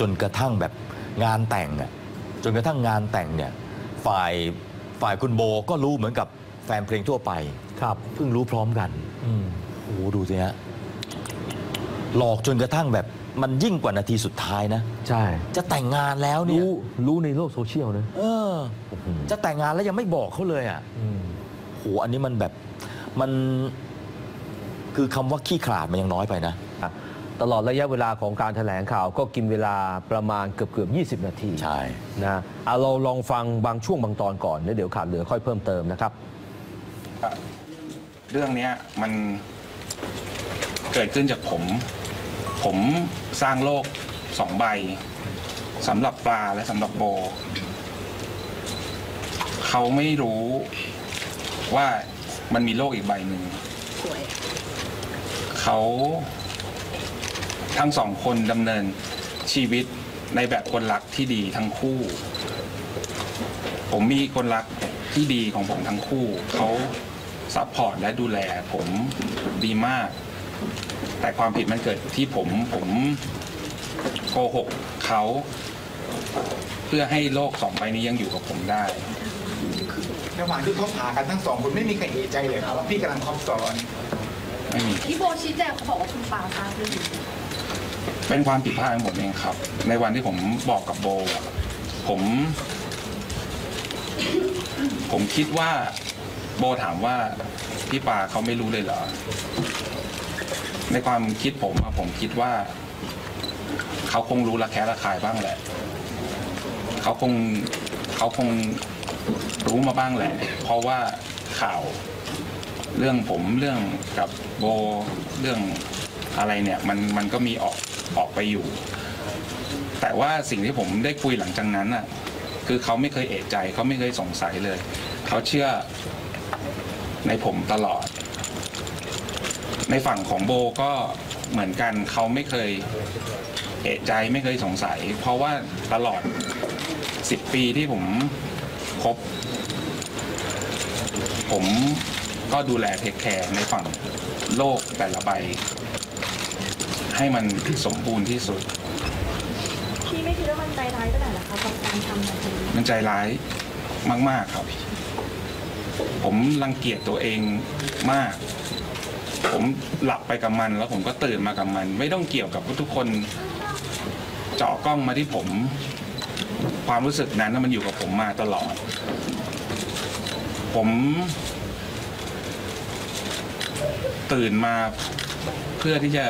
จนกระทั่งแบบงานแต่งอะจนกระทั่งงานแต่งเนี่ยฝ่ายฝ่ายคุณโบก็รู้เหมือนกับแฟนเพลงทั่วไปครับเพิ่งรู้พร้อมกันอืมโอ้โหดูสิฮะหลอกจนกระทั่งแบบมันยิ่งกว่านาทีสุดท้ายนะ ใช่ จะแต่งงานแล้วเนี่ยรู้รู้ในโลกโซเชียลนะเออ จะแต่งงานแล้วยังไม่บอกเขาเลยอะอืมโหอันนี้มันแบบมันคือคำว่าขี้ขลาดมันยังน้อยไปนะอะ ตลอดระยะเวลาของการแถลงข่าวก็กินเวลาประมาณเกือบเกือบ20 นาทีใช่นะเอาเราลองฟังบางช่วงบางตอนก่อนแล้วเดี๋ยวขาดเหลือค่อยเพิ่มเติมนะครับ เรื่องเนี้ยมันเกิดขึ้นจากผม ผมสร้างโลกสองใบสำหรับปลาและสำหรับโบ เขาไม่รู้ว่ามันมีโลกอีกใบหนึ่งเขา ทั้งสองคนดำเนินชีวิตในแบบคนรักที่ดีทั้งคู่ ผมมีคนรักที่ดีของผมทั้งคู่ เขาซัพพอร์ตและดูแลผมดีมาก แต่ความผิดมันเกิดที่ผมผมโกหกเขาเพื่อให้โลกสองใบนี้ยังอยู่กับผมได้ระหว่างที่เขาผ่ากันทั้งสองคนไม่มีใครเอะใจเลยครับว่าพี่กำลังคบซ้อนไม่มี พี่โบชี้แจงเขาบอกว่าคุณปาทราบเรื่องนี้ เป็นความผิดพลาดของผมเองครับ ในวันที่ผมบอกกับโบ ผม ผมคิดว่า โบถามว่าพี่ปาเขาไม่รู้เลยเหรอ ในความคิดผมอะผมคิดว่า เขาคงรู้ระแคะระคายบ้างแหละ เขาคงเขาคงรู้มาบ้างแหละ เพราะว่าข่าว เรื่องผมเรื่องกับโบเรื่องอะไรเนี่ย มันมันก็มีออก ออกไปอยู่ แต่ว่าสิ่งที่ผมได้คุยหลังจากนั้นน่ะ คือเขาไม่เคยเอะใจ เขาไม่เคยสงสัยเลย เขาเชื่อในผมตลอด ในฝั่งของโบก็เหมือนกัน เขาไม่เคยเอะใจไม่เคยสงสัย เพราะว่าตลอดสิบปีที่ผมคบผมก็ดูแลเทคแคร์ในฝั่งโลกแต่ละใบ ให้มันสมบูรณ์ที่สุดพี่ไม่คิดว่ามันใจร้ายขนาดไหนคะกับการทำแบบนี้มันใจร้ายมาก ๆ ครับ ผมรังเกียจตัวเองมาก ผมหลับไปกับมัน แล้วผมก็ตื่นมากับมัน ไม่ต้องเกี่ยวกับว่าทุกคนเจาะกล้องมาที่ผม ความรู้สึกนั้นน่ะมันอยู่กับผมมาตลอด ผมตื่นมาเพื่อที่จะ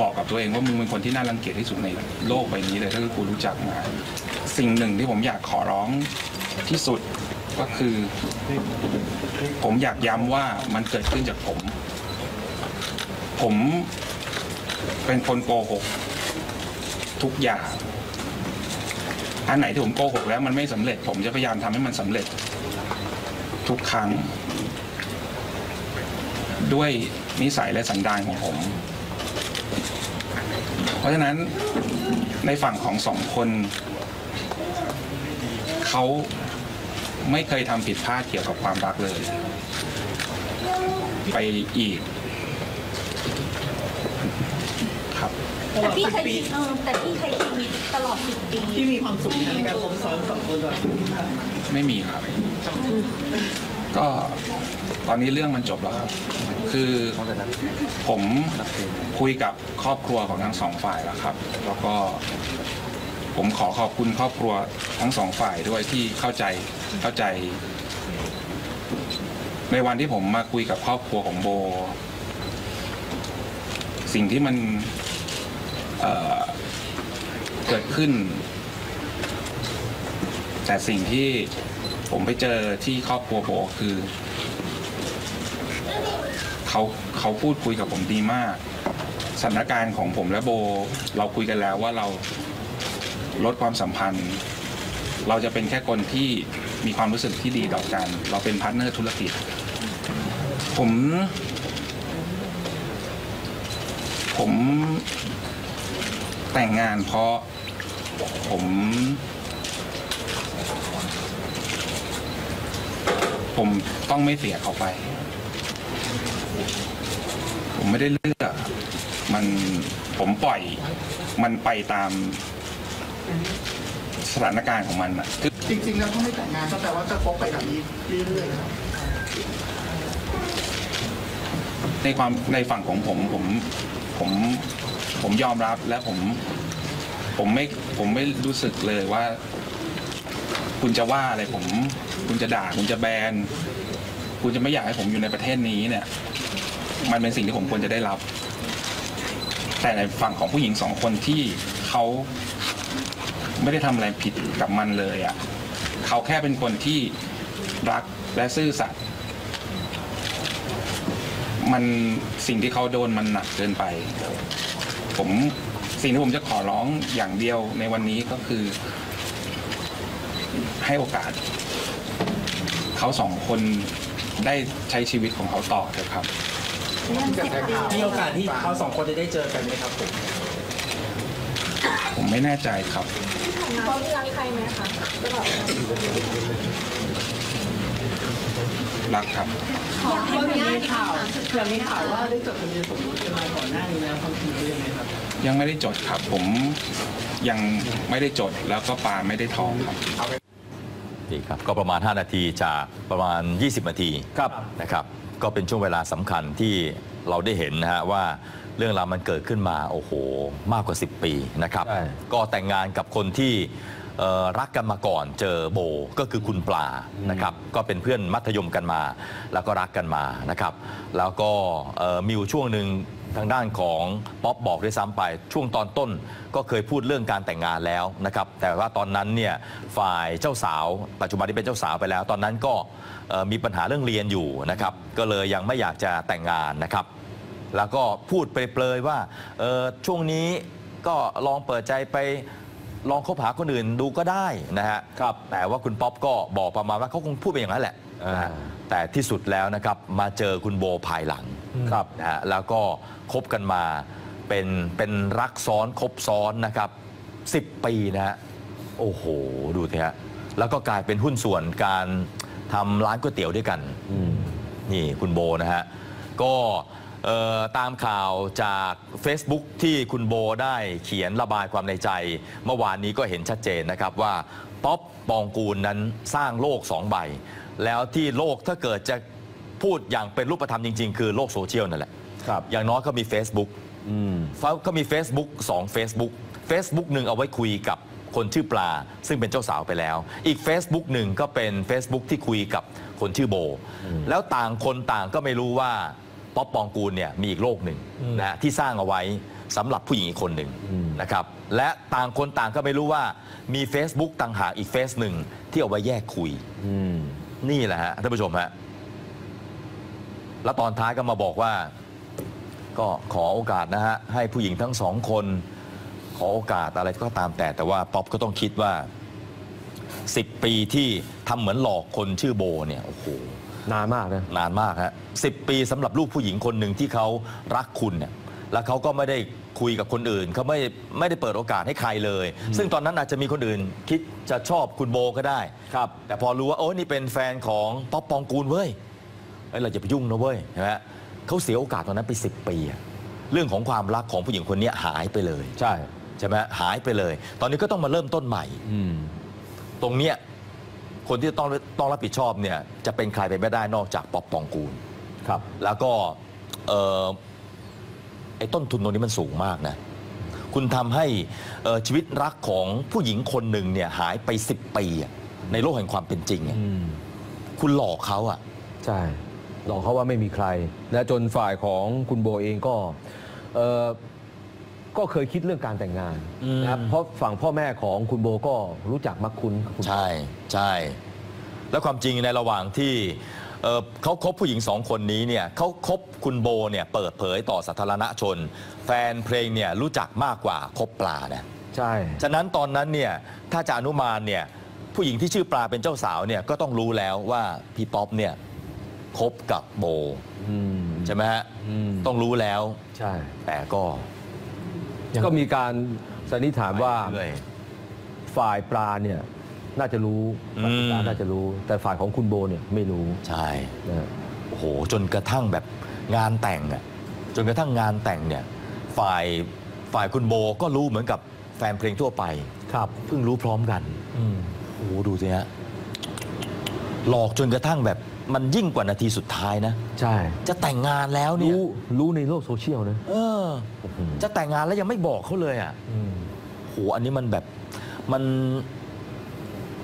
บอกกับตัวเองว่ามึงเป็นคนที่น่ารังเกียจที่สุดในโลกใบนี้เลยถ้าคือกูรู้จักมา สิ่งหนึ่งที่ผมอยากขอร้องที่สุดก็คือ ผมอยากย้ำว่ามันเกิดขึ้นจากผม ผมเป็นคนโกหก ทุกอย่างอันไหนที่ผมโกหกแล้วมันไม่สำเร็จ ผมจะพยายามทำให้มันสำเร็จ ทุกครั้ง ด้วยนิสัยและสันดานของผม เพราะฉะนั้นในฝั่งของสองคนเขาไม่เคยทำผิดพลาดเกี่ยวกับความรักเลย ไปอีก ครับ แต่พี่ใช้ชีวิตเออแต่พี่ใช้ชีวิตตลอดสิบปีที่มีความสุขในการคบซ้อนสองคนแบบไม่มีครับ ก็ตอนนี้เรื่องมันจบแล้วครับ คือผมคุยกับครอบครัวของทั้งสองฝ่ายแล้วครับ แล้วก็ผมขอขอบคุณครอบครัวทั้งสองฝ่ายด้วยที่เข้าใจเข้าใจ ในวันที่ผมมาคุยกับครอบครัวของโบ สิ่งที่มันเเกิดขึ้น แต่สิ่งที่ ผมไปเจอที่ครอบครัวโบคือเขาเขาพูดคุยกับผมดีมากสถานการณ์ของผมและโบ เราคุยกันแล้วว่าเราลดความสัมพันธ์ เราจะเป็นแค่คนที่มีความรู้สึกที่ดีต่อกัน เราเป็นพาร์ทเนอร์ธุรกิจ ผม ผมแต่งงานเพราะผม มต้องไม่เสียเขาไป ผมไม่ได้เลือกมันผมปล่อยมันไปตามสถานการณ์ของมันอะคือจริงๆ แล้วถ้าไม่แต่งงานก็แปลว่าจะคบไปแบบนี้เรื่อยๆครับในความในฝั่งของผมผมผมผมยอมรับและผม ผมไม่ผมไม่รู้สึกเลยว่า คุณจะว่าอะไรผม คุณจะด่า คุณจะแบน คุณจะไม่อยากให้ผมอยู่ในประเทศนี้เนี่ย มันเป็นสิ่งที่ผมควรจะได้รับ แต่ในฝั่งของผู้หญิงสองคนที่เขาไม่ได้ทำอะไรผิดกับมันเลยอะ่ะเขาแค่เป็นคนที่รักและซื่อสัตย์มันสิ่งที่เขาโดนมันหนักเกินไป ผมสิ่งที่ผมจะขอร้องอย่างเดียวในวันนี้ก็คือ ให้โอกาสเขาสองคนได้ใช้ชีวิตของเขาต่อเถอะครับ มีโอกาสที่เขาสองคนจะได้เจอกันไหมครับผมผมไม่แน่ใจครับที่ผ่านมาพี่รักใครไหมคะตลอดเวลารักครับยังมีข่าวยังมีข่าวว่าได้จดทะเบียนสมรสกันมาก่อนหน้านี้แล้วความจริงเป็นยังไงครับ ยังไม่ได้จดครับ ผมยังไม่ได้จดแล้วก็ปาไม่ได้ท้องครับ นี่ครับก็ประมาณ 5 นาทีจากประมาณ 20 นาทีครับนะครับ ก็เป็นช่วงเวลาสำคัญที่เราได้เห็นนะฮะว่าเรื่องราวมันเกิดขึ้นมาโอ้โห มากกว่า 10 ปีนะครับใช่ก็แต่งงานกับคนที่เอ่อ รักกันมาก่อนเจอโบก็คือคุณปลานะครับก็เป็นเพื่อนมัธยมกันมา แล้วก็รักกันมานะครับ แล้วก็มีอยู่ช่วงหนึ่งทางด้านของป๊อปบอกด้วยซ้ำไป ช่วงตอนต้นก็เคยพูดเรื่องการแต่งงานแล้วนะครับ แต่ว่าตอนนั้นเนี่ยฝ่ายเจ้าสาว ปัจจุบันที่เป็นเจ้าสาวไปแล้ว ตอนนั้นก็มีปัญหาเรื่องเรียนอยู่นะครับ ก็เลยยังไม่อยากจะแต่งงานนะครับ แล้วก็พูดเปรยๆว่าช่วงนี้ก็ลองเปิดใจไป ลองคบหาคนอื่นดูก็ได้นะฮะครับแต่ว่าคุณป๊อปก็บอกประมาณว่าเขาคงพูดไปอย่างนั้นแหละนะฮะอ่าแต่ที่สุดแล้วนะครับมาเจอคุณโบภายหลังครับนะฮะแล้วก็คบกันมาเป็นเป็นรักซ้อนคบซ้อนนะครับ 10 ปีนะฮะโอ้โห ดูสิฮะแล้วก็กลายเป็นหุ้นส่วนการทำร้านก๋วยเตี๋ยวด้วยกันนี่คุณโบนะฮะก็เอ่อ ตามข่าวจาก Facebook ที่คุณโบได้เขียนระบายความในใจ เมื่อวานนี้ก็เห็นชัดเจนนะครับว่าป๊อปปองกูลนั้นสร้างโลกสองใบ แล้วที่โลกถ้าเกิดจะพูดอย่างเป็นรูปธรรมจริง ๆ คือโลกโซเชียลนั่นแหละครับอย่างน้อยก็มี Facebook อืมเขามี Facebook 2 Facebook Facebook หนึ่งเอาไว้คุยกับคนชื่อปลา ซึ่งเป็นเจ้าสาวไปแล้ว อีก Facebook หนึ่งก็เป็น Facebook ที่คุยกับคนชื่อโบ แล้วต่างคนต่างก็ไม่รู้ว่า ป๊อปปองกูลเนี่ยมีอีกโลกหนึ่งนะฮะที่สร้างเอาไว้สำหรับผู้หญิงอีกคนหนึ่งนะครับและต่างคนต่างก็ไม่รู้ว่ามี Facebook ต่างหากอีกเฟซหนึ่งที่เอาไว้แยกคุยอืมนี่แหละฮะท่านผู้ชมฮะแล้วตอนท้ายก็มาบอกว่า ก็ขอโอกาสนะฮะให้ผู้หญิงทั้งสองคน ขอโอกาสอะไรก็ตามแต่แต่ว่าป๊อปก็ต้องคิดว่า 10 ปีที่ทำเหมือนหลอกคนชื่อโบเนี่ยโอ้โห นานมากนะนานมากฮะสิปีสำหรับลูกผู้หญิงคนหนึ่งที่เขารักคุณเนี่ยแล้วเขาก็ไม่ได้คุยกับคนอื่นเขาไม่ไม่ได้เปิดโอกาสให้ใครเลย ซึ่งตอนนั้นอาจจะมีคนอื่น คิดจะชอบคุณโบก็ได้ครับแต่พอรู้ว่าโอ้นี่เป็นแฟนของป๊อปปองกูลเว้ยเอ้ยเราจะไปยุ่งนะเว้ยใช่ไหมเขาเสียโอกาสตอนนั้นไป 10 ปีอะเรื่องของความรักของผู้หญิงคนนี้หายไปเลย ใช่ใช่ไหมหายไปเลย ตอนนี้ก็ต้องมาเริ่มต้นใหม่อืมตรงเนี้ย คนที่ต้องต้องรับผิดชอบเนี่ยจะเป็นใครไปไม่ได้นอกจากป๊อปปองกูล ครับ แล้วก็เอ่อไอ้ต้นทุนตรงนี้มันสูงมากนะ คุณทำให้เอ่อชีวิตรักของผู้หญิงคนหนึ่งเนี่ยหายไป 10 ปีอะในโลกแห่งความเป็นจริงอะอืมคุณหลอกเขาอะ ใช่หลอกเขาว่าไม่มีใครและจนฝ่ายของคุณโบเองก็เอ่อ ก็เคยคิดเรื่องการแต่งงานนะครับเพราะฝั่งพ่อแม่ของคุณโบก็รู้จักมักคุ้นกับคุณใช่ใช่ แล้วความจริงในระหว่างที่เอ่อเขาคบผู้หญิงสองคนนี้เนี่ยเขาคบคุณโบเนี่ยเปิดเผยต่อสาธารณชน แฟนเพลงเนี่ยรู้จักมากกว่าคบปลานะใช่ ฉะนั้นตอนนั้นเนี่ยถ้าจะอนุมานเนี่ยผู้หญิงที่ชื่อปลาเป็นเจ้าสาวเนี่ยก็ต้องรู้แล้วว่าพี่ป๊อปเนี่ยคบกับโบอืมใช่ไหมฮะอืมต้องรู้แล้วใช่แต่ก็ ก็มีการสันนิษฐานว่าเรื่อยฝ่ายปลาเนี่ยน่าจะรู้อืมฝ่ายปลาน่าจะรู้ แต่ฝ่ายของคุณโบเนี่ยไม่รู้ใช่นะฮะโอ้โหจนกระทั่งแบบงานแต่งอะจนกระทั่งงานแต่งเนี่ยฝ่ายฝ่ายคุณโบก็รู้เหมือนกับแแฟนเพลงทั่วไปครับเพิ่งรู้พร้อมกันอืมโอ้โหดูสิฮะหลอกจนกระทั่งแบบ มันยิ่งกว่านาทีสุดท้ายนะ ใช่ จะแต่งงานแล้วเนี่ย รู้รู้ในโลกโซเชียลนะเออ จะแต่งงานแล้วยังไม่บอกเขาเลยอะอืมโหอันนี้มันแบบมัน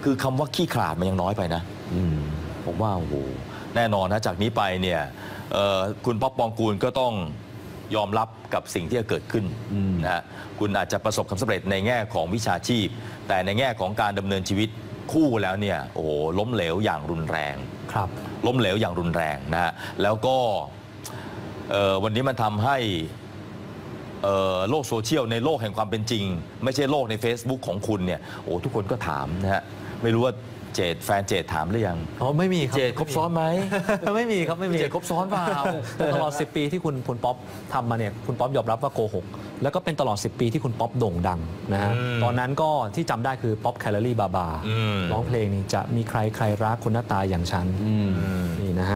คือคำว่าขี้ขลาดมันยังน้อยไปนะอืมผมว่าโอ้โหแน่นอนนะจากนี้ไปเนี่ยเอ่อคุณป๊อปปองกูลก็ต้องยอมรับกับสิ่งที่จะเกิดขึ้นอืมนะฮะคุณอาจจะประสบความสำเร็จในแง่ของวิชาชีพ แต่ในแง่ของการดำเนินชีวิต คู่แล้วเนี่ยโอ้โหล้มเหลวอย่างรุนแรงครับล้มเหลวอย่างรุนแรงนะฮะแล้วก็เอ่อวันนี้มันทำให้เอ่อโลกโซเชียลในโลกแห่งความเป็นจริง ไม่ใช่โลกใน Facebook ของคุณเนี่ยโอ้ทุกคนก็ถามนะฮะไม่รู้ว่า เจดแฟนเจดถามหรือยัง อ๋อไม่มีครับเจดครบซ้อนไหม ไม่มีครับไม่มีเจดครบซ้อนเปล่าแต่ตลอด 10 ปีที่คุณคุณป๊อปทำมาเนี่ยคุณป๊อปยอมรับว่าโกหกแล้วก็เป็นตลอด 10 ปีที่คุณป๊อปโด่งดังนะฮะอืมตอนนั้นก็ที่จำได้คือป๊อปแคลอรี่บาบาอืมร้องเพลงนี้จะมีใครใครรักคนหน้าตาอย่างฉันอืมนี่นะฮะ